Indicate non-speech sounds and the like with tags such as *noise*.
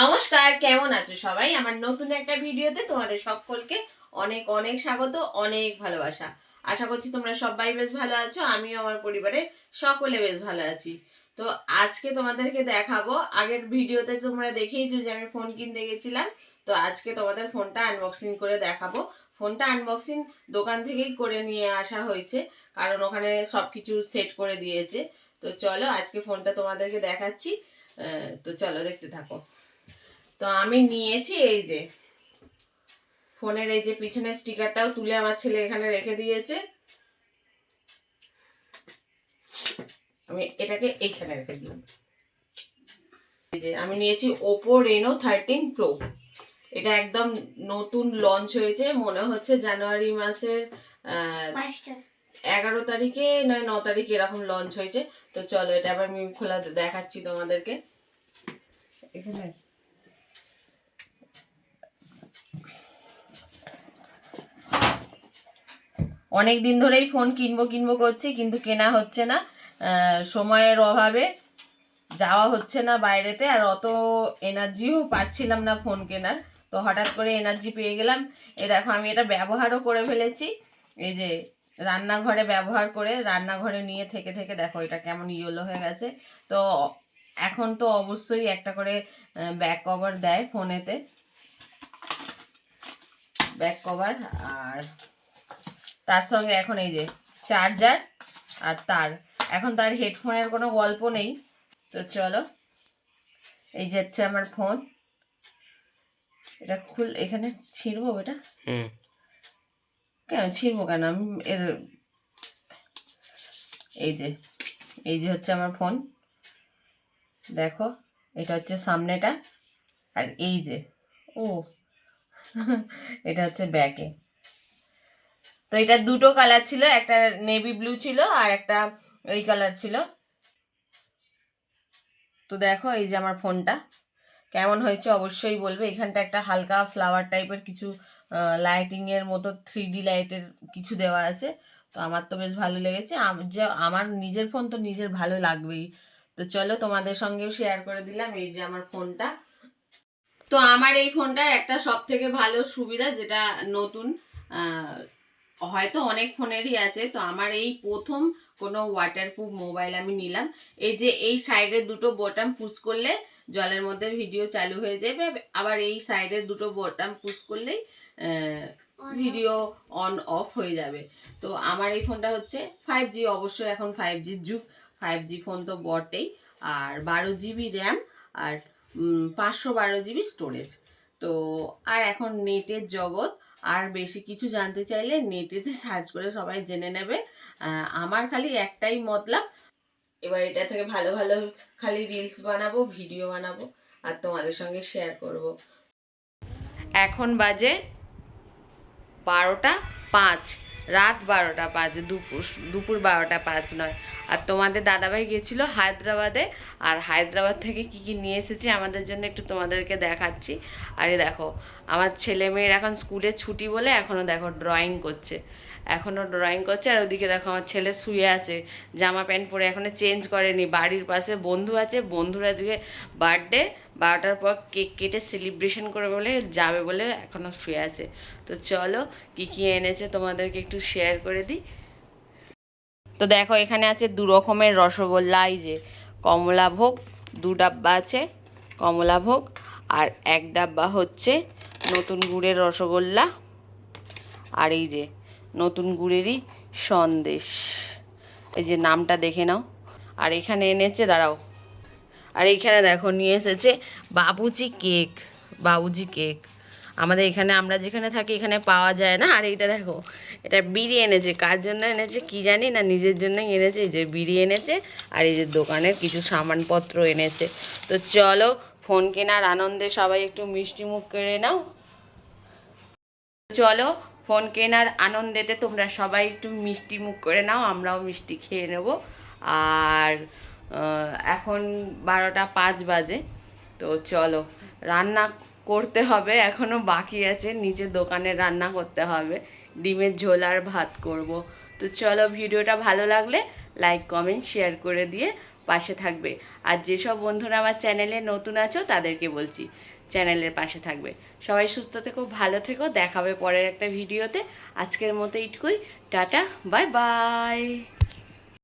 নমস্কার, কেমন আছো সবাই? আমার নতুন একটা ভিডিওতে তোমাদের সকলকে অনেক অনেক স্বাগত, অনেক ভালোবাসা। আশা করছি তোমরা সবাই বেশ ভালো আছো, আমিও আমার পরিবারে সকলে বেশ ভালো আছি। তো আজকে তোমাদেরকে দেখাবো, আগের ভিডিওতে তোমরা দেখেইছো যে আমি ফোন কিনতে গেছিলাম, তো আজকে তোমাদের ফোনটা আনবক্সিং করে দেখাবো। ফোনটা আনবক্সিং দোকান থেকেই করে নিয়ে আসা হয়েছে, কারণ ওখানে সব কিছু সেট করে দিয়েছে। তো চলো আজকে ফোনটা তোমাদেরকে দেখাচ্ছি তো চলো দেখতে থাকো। তো আমি নিয়েছি এই যে। ফোনের এই যে পিছনের স্টিকারটাও তুলে আমার ছেলে এখানে রেখে দিয়েছে। আমি এটাকে এইখানে রেখে দিলাম। এই যে আমি নিয়েছি ওপো রেনো থার্টিন প্রো এটা একদম নতুন লঞ্চ হয়েছে মনে হচ্ছে জানুয়ারি মাসের আহ, এগারো তারিখে নয় ন তারিখে এরকম লঞ্চ হয়েছে। তো চলো এটা আবার আমি খোলা দেখাচ্ছি তোমাদেরকে। এখানে অনেক দিন ধরেই ফোন কিনবো কিনবো করছি, কিন্তু কেনা হচ্ছে না। সময়ের অভাবে যাওয়া হচ্ছে না বাইরেতে, আর অত এনার্জিও পাচ্ছিলাম না ফোন কেনার। তো হঠাৎ করে এনার্জি পেয়ে গেলাম। এ দেখো, আমি এটা ব্যবহারও করে ফেলেছি। এই যে রান্নাঘরে ব্যবহার করে রান্নাঘরে নিয়ে থেকে থেকে দেখো, এটা কেমন ইয়েলো হয়ে গেছে। তো এখন তো অবশ্যই একটা করে ব্যাক কভার দেয় ফোনেতে। ব্যাক কভার আর তার সঙ্গে এখন এই যে চার্জার আর তার। এখন তার হেডফোনের কোনো গল্প নেই। তো চলো এই যে হচ্ছে আমার ফোন এটা খুল এখানে ছিঁড়বো এটা কেন ছিঁড়বো কেন? আমি এর এই যে এই যে হচ্ছে আমার ফোন দেখো এটা হচ্ছে সামনেটা। আর এই যে ও *laughs* এটা হচ্ছে ব্যাকে তো এটা দুটো কালার ছিল, একটা নেভি ব্লু ছিল আর একটা এই কালার ছিল। তো দেখো এই যে আমার ফোনটা কেমন হয়েছে অবশ্যই বলবে। এখানটা একটা হালকা ফ্লাওয়ার টাইপের কিছু লাইটিং এর মতো থ্রি ডি লাইটের কিছু দেওয়া আছে। তো আমার তো বেশ ভালো লেগেছে। যে আমার নিজের ফোন তো নিজের ভালো লাগবেই। তো চলো তোমাদের সঙ্গেও শেয়ার করে দিলাম এই যে আমার ফোনটা তো আমার এই ফোনটার একটা সব থেকে ভালো সুবিধা যেটা নতুন হয়তো অনেক ফোনেরই আছে তো আমার এই প্রথম কোনো ওয়াটারপ্রুফ মোবাইল আমি নিলাম। এই যে এই সাইডের দুটো বোতাম পুশ করলে জলের মধ্যে ভিডিও চালু হয়ে যাবে আবার এই সাইডের দুটো বোতাম পুশ করলেই ভিডিও অন অফ হয়ে যাবে। তো আমার এই ফোনটা হচ্ছে ফাইভ জি অবশ্যই এখন ফাইভ জির যুগ। ফাইভ জি ফোন তো বটেই আর বারো জিবি র্যাম আর পাঁচশো বারো জিবি স্টোরেজ তো আর এখন নেটের জগৎ আর বেশি কিছু জানতে চাইলে নেটেতে সার্চ করে সবাই জেনে নেবে। আমার খালি একটাই মতলব, এবার এটা থেকে ভালো ভালো খালি রিলস বানাবো ভিডিও বানাবো আর তোমাদের সঙ্গে শেয়ার করব। এখন বাজে বারোটা পাঁচ। রাত বারোটা পাঁচ, দুপুর দুপুর বারোটা পাঁচ নয়। আর তোমাদের দাদাভাই গিয়েছিল হায়দ্রাবাদে। আর হায়দ্রাবাদ থেকে কি কি নিয়ে এসেছি আমাদের জন্য একটু তোমাদেরকে দেখাচ্ছি। আরে দেখো, আমার ছেলে মেয়ের এখন স্কুলে ছুটি বলে এখনও দেখো ড্রয়িং করছে। এখনও ড্রয়িং করছে, আর ওদিকে দেখো আমার ছেলে শুয়ে আছে, জামা প্যান্ট পরে এখনও চেঞ্জ করেনি, বাড়ির পাশে বন্ধু আছে, বন্ধুরা আজকে বার্থডে বারোটার পর কেক কেটে সেলিব্রেশন করে বলে যাবে বলে এখনও শুয়ে আছে। তো চলো, কি কি এনেছে তোমাদেরকে একটু শেয়ার করে দিই। তো দেখো এখানে আছে দু রকমের রসগোল্লা, এই যে কমলাভোগ দু ডাব্বা আছে কমলাভোগ আর এক ডাব্বা হচ্ছে নতুন গুড়ের রসগোল্লা, আর এই যে নতুন গুড়েরই সন্দেশ। এই যে নামটা দেখে নাও। আর এখানে এনেছে, দাঁড়াও। আর এইখানে দেখো, নিয়ে এসেছে বাবুজি কেক বাবুজি কেক। আমাদের এখানে, আমরা যেখানে থাকি, এখানে পাওয়া যায় না। আর এইটা দেখো, এটা বিড়ি এনেছে। কার জন্য এনেছে, কি জানি না, নিজের জন্যই এনেছে। এই যে বিড়ি এনেছে, আর এই যে দোকানের কিছু সামানপত্র এনেছে। তো চলো, ফোন কেনার আনন্দে সবাই একটু মিষ্টি মুখ করে নাও। চলো ফোন কেনার আনন্দেতে তোমরা সবাই একটু মিষ্টি মুখ করে নাও, আমরাও মিষ্টি খেয়ে নেব। আর এখন বারোটা পাঁচ বাজে, তো চলো, রান্না করতে হবে এখনও বাকি আছে, নিচে দোকানে রান্না করতে হবে, ডিমের ঝোল আর ভাত করব। তো চলো, ভিডিওটা ভালো লাগলে লাইক, কমেন্ট, শেয়ার করে দিয়ে পাশে থাকবে। আর যেসব বন্ধুরা আমার চ্যানেলে নতুন আছো, তাদেরকে বলছি চ্যানেলের পাশে থাকবে। সবাই সুস্থ থেকো, ভালো থেকো, দেখাবে পরের একটা ভিডিওতে। আজকের মতো ইটকুই টাটা, বাই বাই।